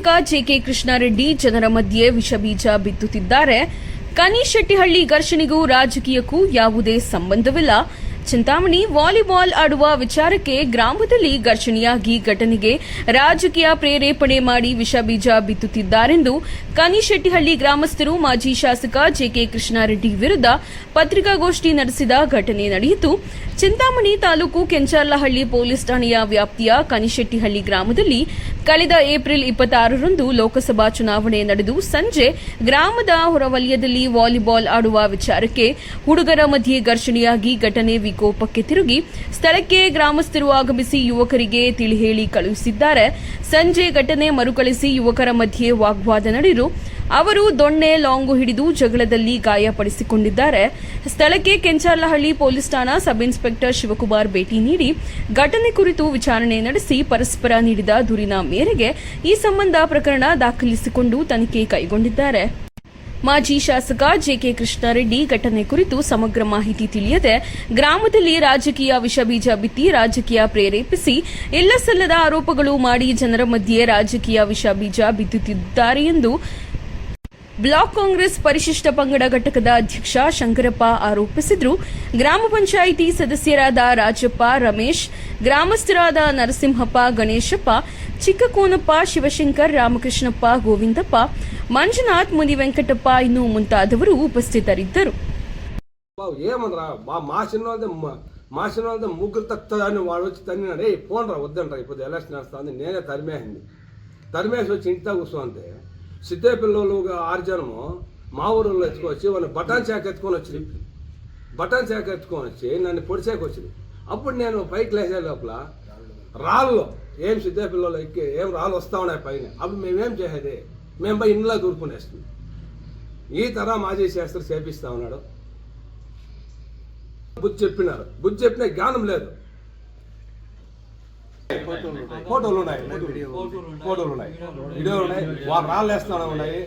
ಶಾಸಕ ಜೆಕೆ ಕೃಷ್ಣಾರೆಡ್ಡಿ ಜನರ ಮಧ್ಯೆ ವಿಷಬೀಜ ಬಿತ್ತುತ್ತಿದ್ದಾರೆ. ಕನಿಶೆಟ್ಟಿಹಳ್ಳಿ ಘರ್ಷಣೆಗೂ ರಾಜಕೀಯಕ್ಕೂ ಯಾವುದೇ ಸಂಬಂಧವಿಲ್ಲ. ಚಿಂತಾಮಣಿ ವಾಲಿಬಾಲ್ ಆಡುವ ವಿಚಾರಕ್ಕೆ ಗ್ರಾಮದಲ್ಲಿ ಘರ್ಷಣೆಯಾಗಿ ಘಟನೆಗೆ ರಾಜಕೀಯ ಪ್ರೇರೇಪಣೆ ಮಾಡಿ ವಿಷಬೀಜ ಬಿತ್ತುತ್ತಿದ್ದಾರೆಂದು ಕನಿಶೆಟ್ಟಿಹಳ್ಳಿ ಗ್ರಾಮಸ್ಥರು ಮಾಜಿ ಶಾಸಕ ಜೆಕೆ ಕೃಷ್ಣಾರೆಡ್ಡಿ ವಿರುದ್ಧ ಪತ್ರಿಕಾಗೋಷ್ಠಿ ನಡೆಸಿದ ಘಟನೆ ನಡೆಯಿತು. ಚಿಂತಾಮಣಿ ತಾಲೂಕು ಕೆಂಚಾರ್ಲಹಳ್ಳಿ ಪೊಲೀಸ್ ಠಾಣೆಯ ವ್ಯಾಪ್ತಿಯ ಕನಿಶೆಟ್ಟಿಹಳ್ಳಿ ಗ್ರಾಮದಲ್ಲಿ ಕಳೆದ ಏಪ್ರಿಲ್ ಇಪ್ಪತ್ತಾರರಂದು ಲೋಕಸಭಾ ಚುನಾವಣೆ ನಡೆದು ಸಂಜೆ ಗ್ರಾಮದ ಹೊರವಲಯದಲ್ಲಿ ವಾಲಿಬಾಲ್ ಆಡುವ ವಿಚಾರಕ್ಕೆ ಹುಡುಗರ ಮಧ್ಯೆ ಘರ್ಷಣೆಯಾಗಿ ಘಟನೆ ವಿಕೋಪಕ್ಕೆ ತಿರುಗಿ ಸ್ಥಳಕ್ಕೆ ಗ್ರಾಮಸ್ಥರು ಆಗಮಿಸಿ ಯುವಕರಿಗೆ ತಿಳಿಹೇಳಿ ಕಳುಹಿಸಿದ್ದಾರೆ. ಸಂಜೆ ಘಟನೆ ಮರುಕಳಿಸಿ ಯುವಕರ ಮಧ್ಯೆ ವಾಗ್ವಾದ ನಡೆದು ಅವರು ದೊಣ್ಣೆ, ಲಾಂಗು ಹಿಡಿದು ಜಗಳದಲ್ಲಿ ಗಾಯಪಡಿಸಿಕೊಂಡಿದ್ದಾರೆ. ಸ್ಥಳಕ್ಕೆ ಕೆಂಚಾರ್ಲಹಳ್ಳಿ ಪೊಲೀಸ್ ಠಾಣಾ ಸಬ್ ಇನ್ಸ್ಪೆಕ್ಟರ್ ಶಿವಕುಮಾರ್ ಭೇಟಿ ನೀಡಿ ಘಟನೆ ಕುರಿತು ವಿಚಾರಣೆ ನಡೆಸಿ ಪರಸ್ಪರ ನೀಡಿದ ದೂರಿನ ಮೇರೆಗೆ ಈ ಸಂಬಂಧ ಪ್ರಕರಣ ದಾಖಲಿಸಿಕೊಂಡು ತನಿಖೆ ಕೈಗೊಂಡಿದ್ದಾರೆ. ಮಾಜಿ ಶಾಸಕ ಜೆಕೆ ಕೃಷ್ಣಾರೆಡ್ಡಿ ಘಟನೆ ಕುರಿತು ಸಮಗ್ರ ಮಾಹಿತಿ ತಿಳಿಯದೆ ಗ್ರಾಮದಲ್ಲಿ ರಾಜಕೀಯ ವಿಷಬೀಜ ಬಿತ್ತಿ ರಾಜಕೀಯ ಪ್ರೇರೇಪಿಸಿ ಇಲ್ಲಸಲ್ಲದ ಆರೋಪಗಳು ಮಾಡಿ ಜನರ ಮಧ್ಯೆ ರಾಜಕೀಯ ವಿಷಬೀಜ ಬಿತ್ತುತ್ತಿದ್ದಾರೆ ಎಂದು ಬ್ಲಾಕ್ ಕಾಂಗ್ರೆಸ್ ಪರಿಶಿಷ್ಟ ಪಂಗಡ ಘಟಕದ ಅಧ್ಯಕ್ಷ ಶಂಕರಪ್ಪ ಆರೋಪಿಸಿದ್ರು ಗ್ರಾಮ ಪಂಚಾಯಿತಿ ಸದಸ್ಯರಾದ ರಾಜಪ್ಪ ರಮೇಶ್ ಗ್ರಾಮಸ್ಥರಾದ ನರಸಿಂಹಪ್ಪ ಗಣೇಶಪ್ಪ ಚಿಕ್ಕಕೋನಪ್ಪ ಶಿವಶಂಕರ್ ರಾಮಕೃಷ್ಣಪ್ಪ ಗೋವಿಂದಪ್ಪ ಮಂಜುನಾಥ್ ಮುನಿ ವೆಂಕಟಪ್ಪ ಇನ್ನು ಮುಂತಾದವರು ఉపస్థితరిద్దరు బాబు ఏమనరా మా మాసిన వాళ్ళదే మాసిన వాళ్ళదే ముగ్గురు తక్కువని వాడు వచ్చి తన్నినాడు ఏ పోనరా వద్దండ్రా ఇప్పుడు ఎలక్షన్ వస్తుంది నేనే తరిమేసింది తరిమేసి వచ్చి ఇంటితో కూర్చోంటే సిద్ధే పిల్లలు ఆరు జనము మా ఊరిలో ఎత్తుకొచ్చి వాళ్ళని బఠాన్ శాఖ ఎత్తుకొని వచ్చింది. బటాన్ శాఖ ఎత్తుకొని వచ్చి నన్ను పొడిసేకి వచ్చింది. అప్పుడు నేను పైకి లేచే లోపల రాళ్ళు ఏం సిద్ధే పిల్లలు ఎక్కి ఏం రాళ్ళు వస్తా ఉన్నాయి పైన. అప్పుడు మేమేం చేసేది? మేము పోయి ఇంట్లో దూరుకునేస్తుంది ఈ తర మాజీ శాస్త్రి చేపిస్తా ఉన్నాడు. బుద్ధి చెప్పినారు. బుద్ధి చెప్పిన జ్ఞానం లేదు. ఫోటోలు ఉన్నాయి. ఫోటోలు ఉన్నాయి. వీడియోలు ఉన్నాయి. వాళ్ళు రాళ్ళు వేస్తానే ఉన్నాయి.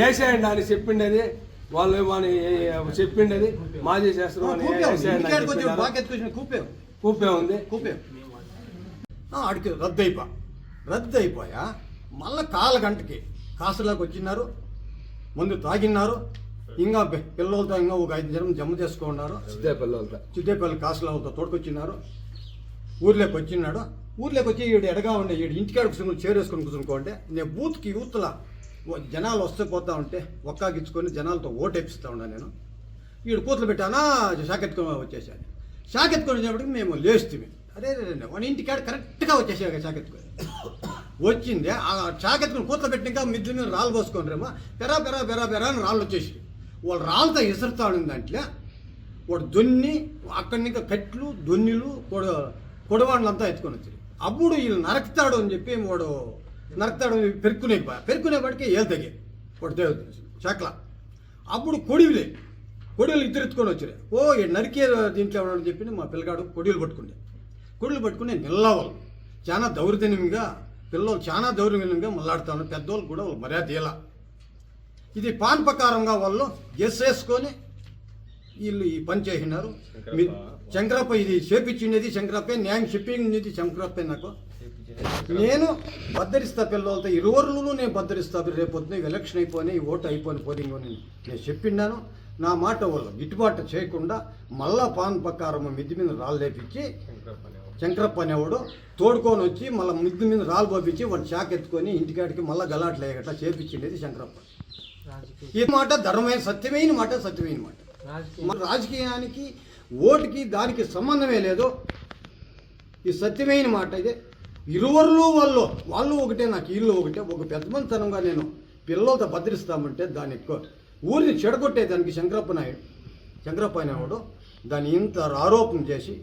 వేసేయండి అని చెప్పిండేది. వాళ్ళు ఏమని చెప్పిండేది. మాజీ చెప్పినారు. కూపే ఉంది. కూపే ఆడికి రద్దు అయిపో. రద్దు అయిపోయా? మళ్ళా కాల గంటకి కాసులోకి వచ్చినారు ముందు తాగిన్నారు. ఇంకా పిల్లలతో ఇంకా ఒక ఐదు జనం జమ చేసుకున్నారు. సిద్ధే పిల్లలతో. చిట్టేపల్లి కాసులతో తోడుకొచ్చినారు. ఊర్లోకి వచ్చినాడు. ఊర్లోకి వచ్చి ఈడు ఎడగా ఉండే ఈడు ఇంటికాడ కూర్చొని చేరేసుకొని కూర్చునుకోండి నేను బూత్కి యూత్ల జనాలు వస్తే పోతా ఉంటే ఒక్కాగిచ్చుకొని జనాలతో ఓటేపిస్తూ ఉన్నా నేను. ఈడు కూతులు పెట్టానా షాకెత్తుకొని వచ్చేసాను షాకెత్తుకొని వచ్చేప్పటికి మేము లేస్తుంది అరే రే, వాడి ఇంటికాడ కరెక్ట్గా వచ్చేసాక షాకెత్తుకొని వచ్చింది ఆ షాకెత్తుకుని కూతులు పెట్టినాక మిద్దుల మీద రాళ్ళు పోసుకొని రేమో పెరా పెరా పెరా పెరా అని రాళ్ళు వచ్చేసి వాళ్ళు రాళ్ళతో ఇసురుతా ఉండింది దాంట్లో వాడు దొన్ని అక్కడి నుంచి కట్లు దొన్నిలు కూడా పొడవాళ్ళంతా ఎత్తుకొని వచ్చారు అప్పుడు వీళ్ళు నరకుతాడు అని చెప్పి వాడు నరకుతాడు అని పెరుక్కునే పెరుక్కునేపాటికి ఏలు తగ్గాయి వాడు దేవ చక్ల. అప్పుడు కొడివిలే కొడివులు ఇద్దరు ఎత్తుకొని వచ్చారు. ఓ ఈ నరికే దీంట్లో ఎవడని చెప్పి మా పిల్లగాడు కొడివులు పట్టుకుండే. కొడివులు పట్టుకుని నిల్లవాళ్ళు. చాలా దౌర్జన్యంగా పిల్లలు చాలా దౌర్జన్యంగా మళ్ళాడుతాను పెద్దోళ్ళు కూడా వాళ్ళు మర్యాద ఇలా ఇది పాన్ ప్రకారంగా వాళ్ళు ఎస్ వేసుకొని వీళ్ళు ఈ పని చేసినారు. శంకరప్ప. ఇది చేపించిండేది శంకరప్ప న్యాయం చెప్పింది శంకరప్ప నాకు. నేను భద్దరిస్తా పిల్లలతో ఇరువురులు నేను భద్దరిస్తా రేపు పొద్దున ఇవి ఎలక్షన్ అయిపోయి ఈ ఓటు అయిపోయిన పోలింగ్ అని నేను చెప్పిన్నాను నా మాట వాళ్ళు గిట్టుబాటు చేయకుండా మళ్ళా పాన్ ప్రకారం మిద్ది మీద రాళ్ళు లేపించి శంకరప్ప అనేవాడు. తోడుకొని వచ్చి మళ్ళీ మిద్ది మీద రాళ్ళు పంపించి వాడు శాఖ ఎత్తుకొని ఇంటికాడికి మళ్ళీ గలాట్లు లేకట చేపించిండేది శంకరప్ప. ఈ మాట ధర్మమైన సత్యమైన మాట సత్యమైన మాట. రాజకీయానికి ఓటుకి దానికి సంబంధమే లేదు ఈ సత్యమైన మాట ఇదే ఇరువురులు వాళ్ళు వాళ్ళు ఒకటే నాకు ఇల్లు ఒకటే. ఒక పెద్ద మందితనంగా నేను పిల్లలతో భద్రిస్తామంటే దాన్ని ఎక్కువ. ఊరిని చెడగొట్టే దానికి శంకరప్ప నాయుడు శంకరప్ప అనేవాడు దాన్ని ఇంత ఆరోపణ చేసి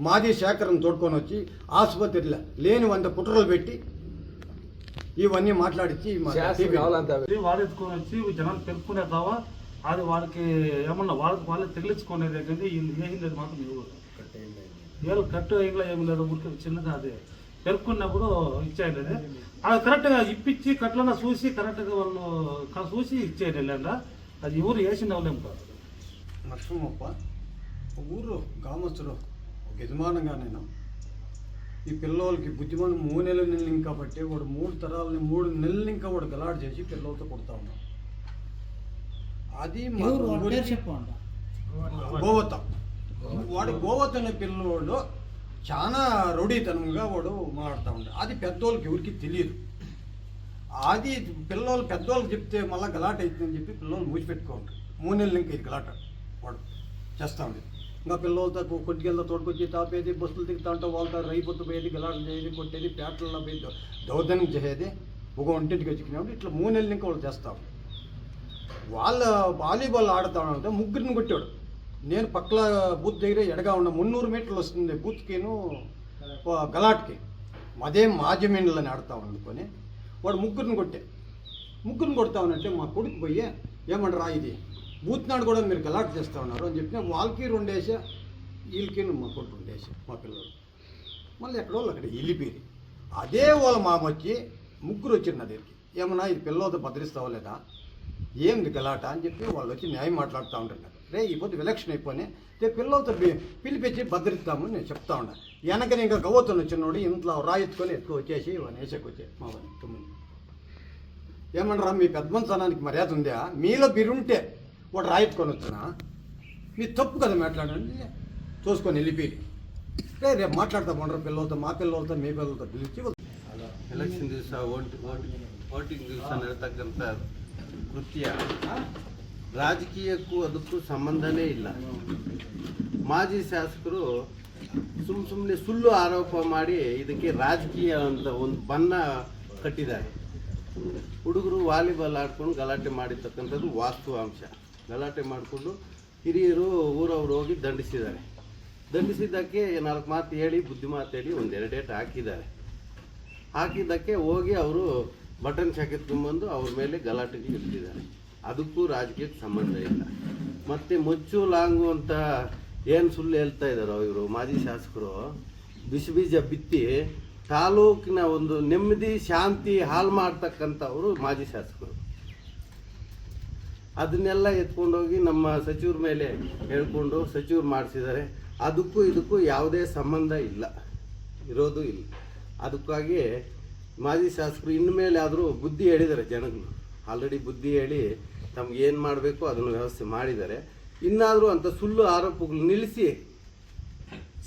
మాజీ శేఖరం తోడుకొని వచ్చి ఆసుపత్రిలో లేని వంద కుట్రలు పెట్టి ఇవన్నీ మాట్లాడించి మా శాస్త్రం టీవీ కావాలంటే ఇది వాడు ఎత్తుకొని వచ్చి జనాలు పెరుక్కునే కావా అది వాళ్ళకి ఏమన్నా వాళ్ళకి వాళ్ళే తగిలించుకునేది కానీ వీళ్ళు వేసింది మాత్రం ఎవరు ఏళ్ళు కట్టు ఇంట్లో ఏమి లేదు ఊరికి చిన్నది అది. పెరుక్కున్నప్పుడు ఇచ్చేయండి అది. అది కరెక్ట్గా ఇప్పించి కట్లన్నా చూసి కరెక్ట్గా వాళ్ళు చూసి ఇచ్చేయండి లేదా అది ఎవరు వేసిన వాళ్ళేం కాదు. నరసింహప్ప ఊరు గ్రామస్తుడు ఒక యజమానంగా నేను. ఈ పిల్లవాళ్ళకి బుద్ధిమంది మూడు నెలల నెలలు ఇంకా బట్టి వాడు మూడు తరాలని మూడు నెలలు ఇంకా వాడు గలాడు చేసి పిల్లలతో కొడతా ఉన్నాం అది చెప్పండి గోవత వాడు? గోవత. అనే పిల్లోడు చాలా రౌడీతనంగా వాడు మాట్లాడుతూ ఉంటాడు. అది పెద్దోళ్ళకి ఎవరికి తెలియదు అది పిల్లలు పెద్దోళ్ళకి చెప్తే మళ్ళీ గలాట అవుతుందని చెప్పి పిల్లలు మూసిపెట్టుకోండి మూడు నెలలు ఇంకా ఇది గలాట వాడు చేస్తూ ఉండేది ఇంకా పిల్లలతో కొట్టుకెళ్తా తోడుకొచ్చి తాపేది బస్సులు దిగుతా ఉంటే వాళ్ళతో రైపొత్తు పోయేది గలాట చేయది కొట్టేది పేటల్లో పోయి దౌర్జన్యం చేసేది ఒక ఒంటింటికి వచ్చి ఇట్లా మూడు నెలలు ఇంకా వాళ్ళు చేస్తాం వాళ్ళ వాలీబాల్ ఆడుతా ముగ్గురిని కొట్టాడు. నేను పక్కల బూత్ దగ్గర ఎడగా ఉన్న మున్నూరు మీటర్లు వస్తుంది బూత్కిను గలాట్కి. అదే మాజమీన్లని ఆడుతా అనుకొని వాడు ముగ్గురిని కొట్టే. ముగ్గురిని కొడతా ఉన్నట్టే మా కొడుకు పోయి ఏమంటారా ఇది? బూత్ నాడు కూడా మీరు గలాట్ చేస్తూ ఉన్నారు అని చెప్పిన వాళ్ళకి రెండేసా వీళ్ళకి మా కొడుకు రెండేసా మా పిల్లలు. మళ్ళీ ఎక్కడో వాళ్ళు అక్కడ వెళ్ళిపోయి అదే వాళ్ళ మామ వచ్చి ముగ్గురు వచ్చారు నా దగ్గరికి. ఏమన్నా ఇది పిల్లలతో భద్రిస్తావా లేదా? ఏంది గలాట అని చెప్పి వాళ్ళు వచ్చి న్యాయం మాట్లాడుతూ ఉంటున్నారు. రే ఈ పొద్దు విలక్షణ అయిపోయి రేపు పిల్లలతో పిలిపించి భద్రిస్తాము నేను చెప్తా ఉన్నా. వెనకనే ఇంకా గవ్వుతున్న చిన్నోడు ఇంట్లో రాయెత్తుకొని ఎక్కువ వచ్చేసి వేసేకొచ్చే మా వాడిని తొమ్మిది ఏమన్నారా మీ పెద్దమంతనానికి మర్యాద ఉందా? మీలో బిరుంటే వాడు రాయెత్తుకొని వచ్చినా మీ తప్పు కదా మాట్లాడండి. చూసుకొని వెళ్ళిపోయి. రే రేపు మాట్లాడతాం ఉండరు పిల్లలతో మా పిల్లలతో మీ పిల్లలతో పిలిచి ఎలక్షన్ చూసా ఓటింగ్ చూసా తగ్గంత ಕೃತ್ಯ ರಾಜಕೀಯಕ್ಕೂ ಅದಕ್ಕೂ ಸಂಬಂಧನೇ ಇಲ್ಲ. ಮಾಜಿ ಶಾಸಕರು ಸುಮ್ ಸುಮ್ಮನೆ ಸುಳ್ಳು ಆರೋಪ ಮಾಡಿ ಇದಕ್ಕೆ ರಾಜಕೀಯ ಅಂತ ಒಂದು ಬಣ್ಣ ಕಟ್ಟಿದ್ದಾರೆ. ಹುಡುಗರು ವಾಲಿಬಾಲ್ ಆಡ್ಕೊಂಡು ಗಲಾಟೆ ಮಾಡಿರ್ತಕ್ಕಂಥದ್ದು ವಾಸ್ತವಾಂಶ. ಗಲಾಟೆ ಮಾಡಿಕೊಂಡು ಹಿರಿಯರು ಊರವ್ರು ಹೋಗಿ ದಂಡಿಸಿದ್ದಾರೆ. ದಂಡಿಸಿದ್ದಕ್ಕೆ ನಾಲ್ಕು ಮಾತು ಹೇಳಿ ಬುದ್ಧಿ ಮಾತು ಹೇಳಿ ಒಂದು ಎರಡೇಟ್ ಹಾಕಿದ್ದಾರೆ. ಹಾಕಿದ್ದಕ್ಕೆ ಹೋಗಿ ಅವರು ಬಟನ್ ತುಂಬಂದು ಅವ್ರ ಮೇಲೆ ಗಲಾಟೆಗೆ ಇಟ್ಟಿದ್ದಾರೆ. ಅದಕ್ಕೂ ರಾಜಕೀಯಕ್ಕೆ ಸಂಬಂಧ ಇಲ್ಲ. ಮತ್ತೆ ಮುಚ್ಚು ಲಾಂಗು ಅಂತ ಏನು ಸುಳ್ಳು ಹೇಳ್ತಾ ಇದ್ದಾರೋ ಇವರು, ಮಾಜಿ ಶಾಸಕರು, ಬಿಸಿ ಬೀಜ ಬಿತ್ತಿ ತಾಲೂಕಿನ ಒಂದು ನೆಮ್ಮದಿ, ಶಾಂತಿ ಹಾಳು ಮಾಡ್ತಕ್ಕಂಥವರು ಮಾಜಿ ಶಾಸಕರು. ಅದನ್ನೆಲ್ಲ ಎತ್ಕೊಂಡೋಗಿ ನಮ್ಮ ಸಚಿವರ ಮೇಲೆ ಹೇಳ್ಕೊಂಡು ಸಚಿವರು ಮಾಡಿಸಿದ್ದಾರೆ. ಅದಕ್ಕೂ ಇದಕ್ಕೂ ಯಾವುದೇ ಸಂಬಂಧ ಇಲ್ಲ. ಇರೋದು ಇಲ್ಲ. ಅದಕ್ಕಾಗಿ ಮಾಜಿ ಶಾಸಕರು ಇನ್ಮೇಲೆ ಆದರೂ ಬುದ್ಧಿ ಹೇಳಿದ್ದಾರೆ ಜನಗಳು ಆಲ್ರೆಡಿ ಬುದ್ಧಿ ಹೇಳಿ ತಮ್ಗೆ ಏನು ಮಾಡಬೇಕು ಅದನ್ನು ವ್ಯವಸ್ಥೆ ಮಾಡಿದ್ದಾರೆ ಇನ್ನಾದರೂ ಅಂತ ಸುಳ್ಳು ಆರೋಪಗಳು ನಿಲ್ಲಿಸಿ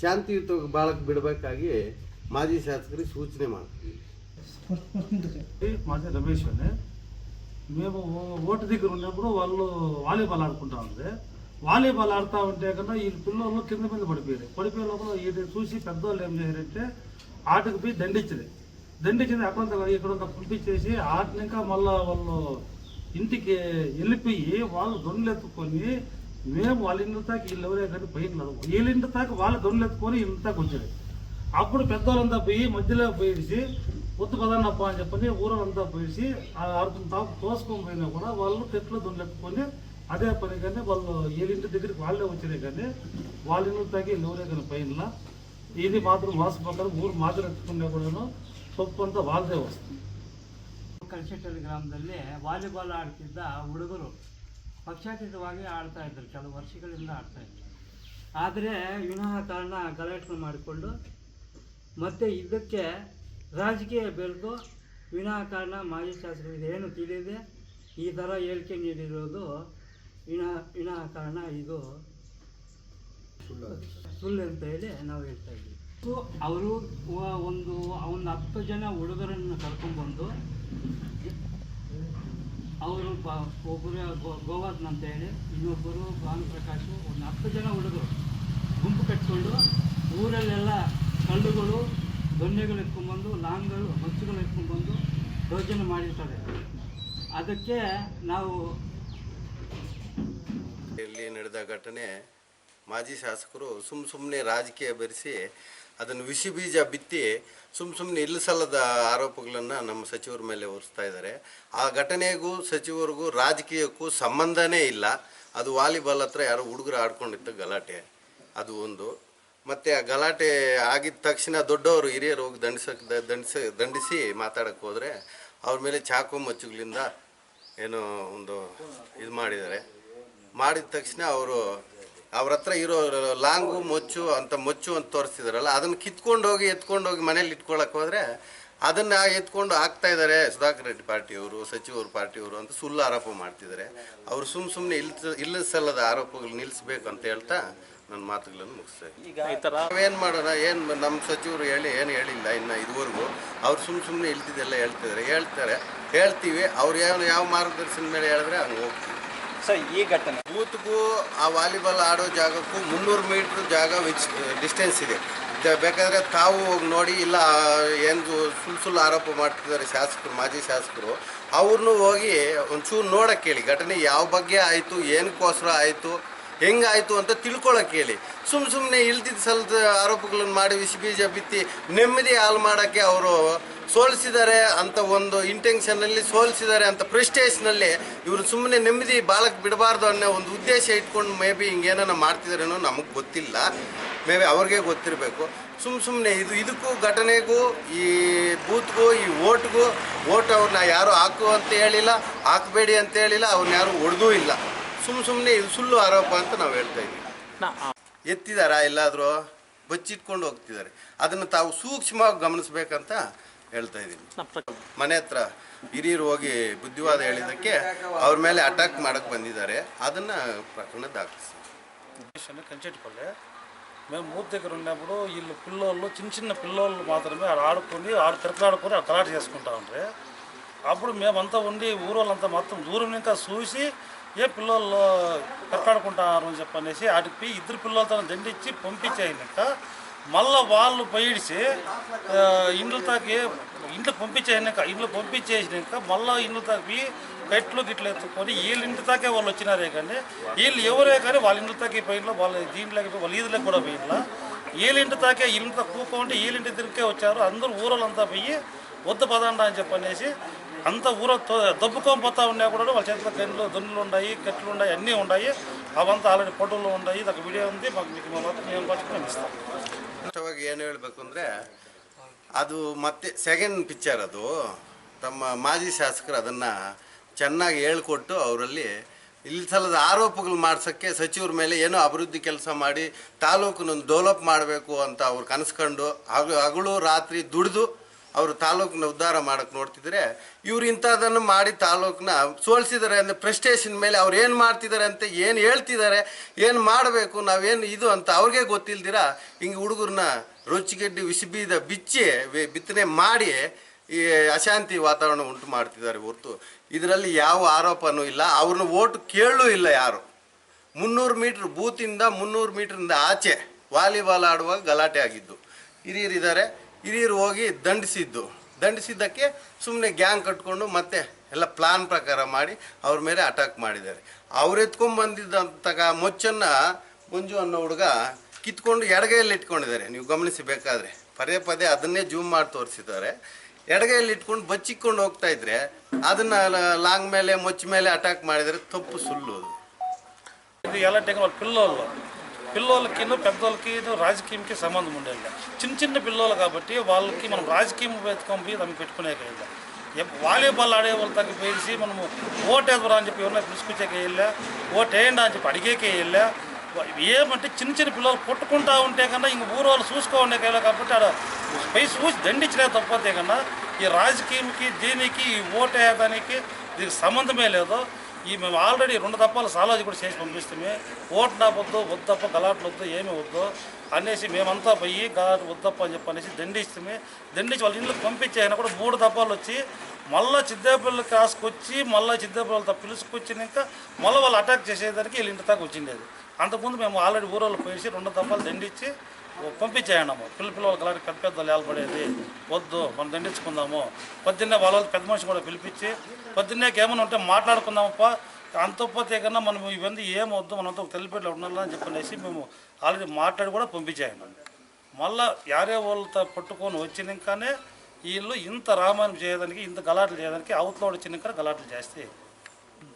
ಶಾಂತಿಯುತ ಬಾಳಕ್ಕೆ ಬಿಡಬೇಕಾಗಿ ಮಾಜಿ ಶಾಸಕರಿಗೆ ಸೂಚನೆ ಮಾಡ್ತೀವಿ ఫస్ట్ ఫస్ట్ నుంచి చెప్పు. మాది రమేష్ అని మేము ఓటు దగ్గర ఉన్నప్పుడు వాళ్ళు వాలీబాల్ ఆడుకుంటా ఉంది వాలీబాల్ ఆడుతూ ఉంటే కన్నా ఈ పిల్లలు కింద మీద పడిపోయారు పడిపోయే లోపల ఇది చూసి పెద్దవాళ్ళు ఏం చేశారంటే ఆటకు పోయి దండించింది దండించింది అక్కడంతా ఇక్కడంతా పంపించేసి ఆటని మళ్ళీ మళ్ళా వాళ్ళు ఇంటికి వెళ్ళిపోయి వాళ్ళు దొంగలు ఎత్తుకొని మేము వాళ్ళ ఇంటి దాకా వీళ్ళు ఎవరే కానీ పోయిన వీళ్ళ ఇంటి దాకా వాళ్ళ దొంగలు ఎత్తుకొని ఇంటి దాకా వచ్చారు. అప్పుడు పెద్దవాళ్ళంతా పోయి మధ్యలో పోయేసి పొత్తు పదాన్నప్ప అని చెప్పని ఊరంతా పోయేసి ఆ అర్థం తాపు తోసుకొని పోయినా కూడా వాళ్ళు తెట్లు దొంగలెత్తుకొని అదే పని కానీ వాళ్ళు వీళ్ళింటి దగ్గరికి వాళ్ళే వచ్చినాయి కానీ వాళ్ళ ఇంటి తాగి ఎవరే కానీ పైన ఇది మాత్రం వాసు ఊరు మాత్రం ఎత్తుకునే కూడాను ಸೊಪ್ಪು ಅಂತ ವಾಲ್ದೇ ವಸ್ತು. ಗ್ರಾಮದಲ್ಲಿ ವಾಲಿಬಾಲ್ ಆಡ್ತಿದ್ದ ಹುಡುಗರು ಪಕ್ಷಾತೀತವಾಗಿ ಆಡ್ತಾ ಇದ್ರು ಕೆಲವು ವರ್ಷಗಳಿಂದ ಆಡ್ತಾ ಇದ್ರು. ಆದರೆ ವಿನಃ ಕಾರಣ ಗಲಾಟೆ ಮಾಡಿಕೊಂಡು ಮತ್ತೆ ಇದಕ್ಕೆ ರಾಜಕೀಯ ಬೆಳೆದು ವಿನಃ ಕಾರಣ ಮಾಜಿ ಶಾಸಕರಿಗೆ ಏನು ತಿಳಿಯದೆ ಈ ಥರ ಹೇಳಿಕೆ ನೀಡಿರೋದು ವಿನಃ ವಿನಃ ಕಾರಣ ಇದು ಸುಳ್ಳು ಅಂತ ಹೇಳಿ ನಾವು ಹೇಳ್ತಾ ಇದ್ದೀವಿ. ಅವರು ಒಂದು ಅವನ ಹತ್ತು ಜನ ಹುಡುಗರನ್ನು ಕರ್ಕೊಂಡ್ಬಂದು ಅವರು ಒಬ್ಬರು ಗೋವರ್ಧನ್ ಅಂತ ಹೇಳಿ, ಇನ್ನೊಬ್ಬರು ಭಾನುಪ್ರಕಾಶ್, ಒಂದು ಹತ್ತು ಜನ ಹುಡುಗರು. ಗುಂಪು ಕಟ್ಕೊಂಡು ಊರಲ್ಲೆಲ್ಲ ಕಲ್ಲುಗಳು, ದೊಣ್ಣೆಗಳು ಎತ್ಕೊಂಡ್ಬಂದು ಲಾಂಗ್ಗಳು ಮಚ್ಚುಗಳು ಇಟ್ಕೊಂಡ್ಬಂದು ಯೋಜನೆ ಮಾಡಿರ್ತಾರೆ. ಅದಕ್ಕೆ ನಾವು ಇಲ್ಲಿ ನಡೆದ ಘಟನೆ ಮಾಜಿ ಶಾಸಕರು ಸುಮ್ಮ ಸುಮ್ಮನೆ ರಾಜಕೀಯ ಬೆರೆಸಿ ಅದನ್ನು ವಿಷಿ ಬೀಜ ಬಿತ್ತಿ ಸುಮ್ಮ ಸುಮ್ಮನೆ ಇಲ್ಲಸಲ್ಲದ ಆರೋಪಗಳನ್ನು ನಮ್ಮ ಸಚಿವರ ಮೇಲೆ ಹೊರಿಸ್ತಾ ಇದ್ದಾರೆ. ಆ ಘಟನೆಗೂ ಸಚಿವರಿಗೂ ರಾಜಕೀಯಕ್ಕೂ ಸಂಬಂಧನೇ ಇಲ್ಲ. ಅದು ವಾಲಿಬಾಲ್ ಹತ್ರ ಯಾರೋ ಹುಡುಗರು ಆಡ್ಕೊಂಡಿದ್ದ ಗಲಾಟೆ. ಅದು ಒಂದು. ಮತ್ತು ಆ ಗಲಾಟೆ ಆಗಿದ ತಕ್ಷಣ ದೊಡ್ಡವರು ಹಿರಿಯರು ಹೋಗಿ ದಂಡಿಸಕ್ಕೆ ದಂಡಿಸ, ದಂಡಿಸಿ ಮಾತಾಡೋಕ್ಕೆ ಹೋದರೆ ಅವ್ರ ಮೇಲೆ ಚಾಕು ಮಚ್ಚುಗಳಿಂದ ಏನೋ ಒಂದು ಇದು ಮಾಡಿದ್ದಾರೆ. ಮಾಡಿದ ತಕ್ಷಣ ಅವರು ಅವ್ರ ಹತ್ರ ಇರೋ ಲಾಂಗು ಮೊಚ್ಚು ಅಂತ ಮೊಚ್ಚು ಅಂತ ತೋರಿಸ್ತಿದಾರಲ್ಲ ಅದನ್ನು ಕಿತ್ಕೊಂಡು ಹೋಗಿ ಎತ್ಕೊಂಡು ಹೋಗಿ ಮನೇಲಿ ಇಟ್ಕೊಳಕ್ ಹೋದ್ರೆ ಅದನ್ನ ಎತ್ಕೊಂಡು ಹಾಕ್ತಾ ಇದ್ದಾರೆ ಸುಧಾಕರ್ ರೆಡ್ಡಿ ಪಾರ್ಟಿಯವರು ಸಚಿವರು ಪಾರ್ಟಿಯವರು ಅಂತ ಸುಳ್ಳು ಆರೋಪ ಮಾಡ್ತಿದ್ದಾರೆ ಅವರು ಸುಮ್ ಸುಮ್ಮನೆ ಇಲ್ಸ ಇಲ್ಲ ಸಲ್ಲದ ಆರೋಪಗಳು ನಿಲ್ಲಿಸ್ಬೇಕು ಅಂತ ಹೇಳ್ತಾ ನನ್ನ ಮಾತುಗಳನ್ನು ಮುಗಿಸ್ತಾ ಇದ್ದೀನಿ. ನಾವೇನು ಮಾಡೋಣ? ಏನು ನಮ್ಮ ಸಚಿವರು ಹೇಳಿ ಏನು ಹೇಳಿಲ್ಲ ಇನ್ನು ಇದುವರೆಗೂ. ಅವ್ರು ಸುಮ್ಮ ಸುಮ್ಮನೆ ಇಲ್ದಿದ್ದೆಲ್ಲ ಹೇಳ್ತಿದ್ದಾರೆ ಹೇಳ್ತಾರೆ. ಹೇಳ್ತೀವಿ. ಅವ್ರು ಯಾವ ಯಾವ ಮಾರ್ಗದರ್ಶನ ಮೇಲೆ ಹೇಳಿದ್ರೆ ಹಂಗೆ ಹೋಗ್ತೀವಿ. ಸರ್, ಈ ಘಟನೆ. ಬೂತ್ಗೂ ಆ ವಾಲಿಬಾಲ್ ಆಡೋ ಜಾಗಕ್ಕೂ ಮುನ್ನೂರು ಮೀಟ್ರ್ ಜಾಗ ವಿಚ್ ಡಿಸ್ಟೆನ್ಸ್ ಇದೆ. ಬೇಕಾದರೆ ತಾವು ಹೋಗಿ ನೋಡಿ, ಇಲ್ಲ ಏನು ಸುಳ್ಳು ಸುಳ್ಳು ಆರೋಪ ಮಾಡ್ತಿದ್ದಾರೆ ಶಾಸಕರು, ಮಾಜಿ ಶಾಸಕರು ಅವ್ರನ್ನೂ ಹೋಗಿ ಒಂಚೂರು ನೋಡಕ್ಕೆ ಹೇಳಿ ಘಟನೆ ಯಾವ ಬಗ್ಗೆ ಆಯಿತು ಏನಕ್ಕೋಸ್ಕರ ಆಯಿತು ಹೆಂಗಾಯಿತು ಅಂತ ತಿಳ್ಕೊಳಕ್ಕೆ ಹೇಳಿ ಸುಮ್ಮ ಸುಮ್ಮನೆ ಇಲ್ದಿದ್ದ ಸಲದ ಆರೋಪಗಳನ್ನು ಮಾಡಿ ವಿಷ ಬೀಜ ಬಿತ್ತಿ ನೆಮ್ಮದಿ ಹಾಳು ಮಾಡೋಕ್ಕೆ ಅವರು ಸೋಲಿಸಿದ್ದಾರೆ ಅಂತ ಒಂದು ಇಂಟೆನ್ಷನ್ನಲ್ಲಿ ಸೋಲಿಸಿದ್ದಾರೆ ಅಂತ ಪ್ರೆಸ್ಟೇಜ್ನಲ್ಲಿ ಇವರು ಸುಮ್ಮನೆ ನೆಮ್ಮದಿ ಬಾಳಕ್ಕೆ ಬಿಡಬಾರ್ದು ಅನ್ನೋ ಒಂದು ಉದ್ದೇಶ ಇಟ್ಕೊಂಡು ಮೇ ಬಿ ಹಿಂಗೇನೋ ಮಾಡ್ತಿದಾರೇನೋ ನಮಗೆ ಗೊತ್ತಿಲ್ಲ. ಮೇ ಬಿ ಅವ್ರಿಗೆ ಗೊತ್ತಿರಬೇಕು. ಸುಮ್ಮ ಸುಮ್ಮನೆ ಇದು ಇದಕ್ಕೂ ಘಟನೆಗೂ ಈ ಬೂತ್ಗೂ ಈ ಓಟ್ಗೂ ಓಟ್ ಅವ್ರನ್ನ ಯಾರು ಹಾಕು ಅಂತ ಹೇಳಿಲ್ಲ ಹಾಕಬೇಡಿ ಅಂತ ಹೇಳಿಲ್ಲ ಅವ್ರನ್ನ ಯಾರು ಹೊಡೆದೂ ಇಲ್ಲ. ಸುಮ್ಮ ಸುಮ್ಮನೆ ಇದು ಸುಳ್ಳು ಆರೋಪ ಅಂತ ನಾವು ಹೇಳ್ತಾ ಇದ್ದೀವಿ. ಎತ್ತಿದಾರಾ ಎಲ್ಲಾದರೂ? ಬಚ್ಚಿಟ್ಕೊಂಡು ಹೋಗ್ತಿದ್ದಾರೆ. ಅದನ್ನು ತಾವು ಸೂಕ್ಷ್ಮವಾಗಿ ಗಮನಿಸ್ಬೇಕಂತ ಹೇಳ್ತಾ ಇದ್ದೀನಿ ಮನೆ ಹತ್ರ ಹಿರಿಯರು ಹೋಗಿ ಬುದ್ಧಿವಾದ ಹೇಳಿದ್ದಕ್ಕೆ ಅವ್ರ ಮೇಲೆ ಅಟ್ಯಾಕ್ ಮಾಡಕ್ಕೆ ಬಂದಿದ್ದಾರೆ ಅದನ್ನು ಪ್ರಕರಣ ದಾಖಲಿಸಿ స్టేషన్ కంచెట్టుపల్లె మేము మూడు దగ్గర ఉన్నప్పుడు వీళ్ళు పిల్లోళ్ళు చిన్న చిన్న పిల్లోళ్ళు మాత్రమే ఆడ ఆడుకొని ఆడు తిరగలాడుకొని ఆ కలాట చేసుకుంటా ఉంటే అప్పుడు మేమంతా ఉండి ఊరోళ్ళంతా మొత్తం దూరం ఇంకా చూసి ఏ పిల్లోళ్ళు తిరగలాడుకుంటారు అని చెప్పనేసి ఆడికి పోయి ఇద్దరు పిల్లలతో దండిచ్చి పంపించేయక మళ్ళా వాళ్ళు పైడిసి ఇండ్ల తాకి ఇంట్లో పంపించేసినాక ఇంట్లో పంపించేసినాక మళ్ళా ఇండ్లు తాకి పెట్లు గిట్లు ఎత్తుకొని వీళ్ళ ఇంటి తాకే వాళ్ళు వచ్చినారే కానీ వీళ్ళు ఎవరే కానీ వాళ్ళ ఇంటి తాకి పోయిన వాళ్ళ దీంట్లోకి వాళ్ళ ఈదులకు కూడా పోయిన వీళ్ళింటి తాకే వీళ్ళంతా కూకుంటే వీళ్ళింటి తిరిగే వచ్చారు. అందరూ ఊరలంతా పోయి వద్ద పదండ అని చెప్పనేసి అంత ఊర దబ్బుకొని పోతా ఉన్నా కూడా వాళ్ళ చేతిలో గన్నులు దున్నులు ఉన్నాయి కట్లు ఉన్నాయి అన్నీ ఉన్నాయి అవంతా ఆల్రెడీ ఫోటోలు ఉన్నాయి దానికి వీడియో ఉంది. మాకు మీకు మాత్రం మేము పట్టుకుని మేము ఇస్తాం ಸ್ಪಷ್ಟವಾಗಿ ಏನು ಹೇಳಬೇಕು ಅಂದರೆ, ಅದು ಮತ್ತೆ ಸೆಕೆಂಡ್ ಪಿಕ್ಚರ್ ಅದು. ತಮ್ಮ ಮಾಜಿ ಶಾಸಕರು ಅದನ್ನು ಚೆನ್ನಾಗಿ ಹೇಳ್ಕೊಟ್ಟು ಅವರಲ್ಲಿ ಇಲ್ಲಿ ಸಲದ ಆರೋಪಗಳು ಮಾಡ್ಸೋಕ್ಕೆ ಸಚಿವರ ಮೇಲೆ ಏನೋ ಅಭಿವೃದ್ಧಿ ಕೆಲಸ ಮಾಡಿ ತಾಲೂಕನ್ನು ಡೆವಲಪ್ ಮಾಡಬೇಕು ಅಂತ ಅವ್ರು ಕನಸ್ಕೊಂಡು ಹಗಲು ರಾತ್ರಿ ದುಡಿದು ಅವರು ತಾಲೂಕನ್ನ ಉದ್ಧಾರ ಮಾಡಕ್ಕೆ ನೋಡ್ತಿದ್ರೆ, ಇವ್ರು ಇಂಥದ್ದನ್ನು ಮಾಡಿ ತಾಲೂಕನ್ನ ಸೋಲಿಸಿದ್ದಾರೆ ಅಂದರೆ ಪ್ರೆಸ್ಟೇಷನ್ ಮೇಲೆ ಅವ್ರು ಏನು ಮಾಡ್ತಿದ್ದಾರೆ ಅಂತ ಏನು ಹೇಳ್ತಿದ್ದಾರೆ ಏನು ಮಾಡಬೇಕು, ನಾವೇನು ಇದು ಅಂತ ಅವ್ರಿಗೆ ಗೊತ್ತಿಲ್ದಿರ ಹಿಂಗೆ ಹುಡುಗರನ್ನ ರುಚಿಗೆಡ್ಡಿ ವಿಷಬೀದ ಬಿಚ್ಚಿ ಬಿತ್ತನೆ ಮಾಡಿ ಈ ಅಶಾಂತಿ ವಾತಾವರಣ ಉಂಟು ಮಾಡ್ತಿದ್ದಾರೆ ಹೊರತು. ಇದರಲ್ಲಿ ಯಾವ ಆರೋಪನೂ ಇಲ್ಲ, ಅವ್ರನ್ನ ಓಟು ಕೇಳೂ ಇಲ್ಲ ಯಾರು. ಮುನ್ನೂರು ಮೀಟ್ರ್ ಬೂತಿಂದ ಮುನ್ನೂರು ಮೀಟ್ರಿಂದ ಆಚೆ ವಾಲಿಬಾಲ್ ಆಡುವಾಗ ಗಲಾಟೆ ಆಗಿದ್ದು. ಹಿರಿಯರಿದ್ದಾರೆ ಹಿರಿಯರು ಹೋಗಿ ದಂಡಿಸಿದ್ದು. ದಂಡಿಸಿದ್ದಕ್ಕೆ ಸುಮ್ಮನೆ ಗ್ಯಾಂಗ್ ಕಟ್ಕೊಂಡು ಮತ್ತೆ ಎಲ್ಲ ಪ್ಲಾನ್ ಪ್ರಕಾರ ಮಾಡಿ ಅವ್ರ ಮೇಲೆ ಅಟ್ಯಾಕ್ ಮಾಡಿದ್ದಾರೆ. ಅವ್ರು ಎತ್ಕೊಂಡ್ಬಂದಿದ್ದಂತಹ ಮೊಚ್ಚನ್ನು ಮುಂಜು ಅನ್ನೋ ಹುಡುಗ ಕಿತ್ಕೊಂಡು ಎಡಗೈಯಲ್ಲಿ ಇಟ್ಕೊಂಡಿದ್ದಾರೆ. ನೀವು ಗಮನಿಸಬೇಕಾದ್ರೆ ಪದೇ ಪದೇ ಅದನ್ನೇ ಜೂಮ್ ಮಾಡಿ ತೋರಿಸಿದ್ದಾರೆ. ಎಡಗೈಯಲ್ಲಿ ಇಟ್ಕೊಂಡು ಬಚ್ಚಿಕೊಂಡು ಹೋಗ್ತಾ ಇದ್ರೆ ಅದನ್ನ ಲಾಂಗ್ ಮೇಲೆ, ಮೊಚ್ಚ ಮೇಲೆ ಅಟ್ಯಾಕ್ ಮಾಡಿದರೆ ತಪ್ಪು ಸುಳ್ಳು ಇದು ಎಲ್ಲ ಟೆಕ್ನಾಲಜಿ ಪಿಲ್ಲೋ ಅಲ್ಲ పిల్లోళ్ళకి పెద్దోళ్ళకి రాజకీయంకి సంబంధం ఉండేది చిన్న చిన్న పిల్లోళ్ళు కాబట్టి వాళ్ళకి మనం రాజకీయం బతుకం పోయి దాన్ని పెట్టుకునే కదా వాలీబాల్ ఆడే వాళ్ళ తగ్గి పోయేసి మనము ఓటేద్దురా అని చెప్పి ఎవరైనా పిలుచుకొచ్చాక వెళ్ళా ఓటేయండి అని చెప్పి అడిగేకే వెళ్ళా. ఏమంటే చిన్న చిన్న పిల్లలు కొట్టుకుంటా ఉంటే కన్నా ఇంక ఊరు వాళ్ళు చూసుకోండి కదా కాబట్టి ఆడ పై చూసి దండించినా తప్పతే కన్నా ఈ రాజకీయంకి దీనికి ఈ ఓటు దీనికి సంబంధమే లేదు. ఈ మేము ఆల్రెడీ రెండు తప్పాలు సాలాజీ కూడా చేసి పంపిస్తామే ఓటు నాపొద్దు వద్దప్ప గలాట్లు వద్దు ఏమి వద్దు అనేసి మేమంతా పోయి గలాట్ వద్దప్ప అని చెప్పి అనేసి దండిస్తామే దండించి వాళ్ళ ఇంట్లో పంపించాయన కూడా మూడు తప్పాలు వచ్చి మళ్ళీ చిద్దేపల్లి కాసుకొచ్చి మళ్ళీ చిద్దేపల్లితో పిలుచుకొచ్చినాక మళ్ళీ వాళ్ళు అటాక్ చేసేదానికి వీళ్ళ ఇంటి దాకా వచ్చిండేది. అంతకుముందు మేము ఆల్రెడీ ఊరోళ్ళు పోయేసి రెండు తప్పాలు దండించి పంపించేయండము. పిల్ల పిల్లలకి అలాంటి పెద్ద పెద్ద లేలపడేది వద్దు మనం దండించుకుందాము. పొద్దున్నే వాళ్ళ పెద్ద మనిషి కూడా పిలిపించి పొద్దున్నే ఏమైనా ఉంటే మాట్లాడుకుందామప్ప. అంతపోతే కన్నా మనం ఇవన్నీ ఏమొద్దు మనంతా తెలిపేట్లు ఉండాలని చెప్పనేసి మేము ఆల్రెడీ మాట్లాడి కూడా పంపించేయండి. మళ్ళా యారే వాళ్ళతో పట్టుకొని వచ్చినాకనే వీళ్ళు ఇంత రామాయణం చేయడానికి ఇంత గలాట్లు చేయడానికి అవతల వచ్చినాక గలాట్లు చేస్తే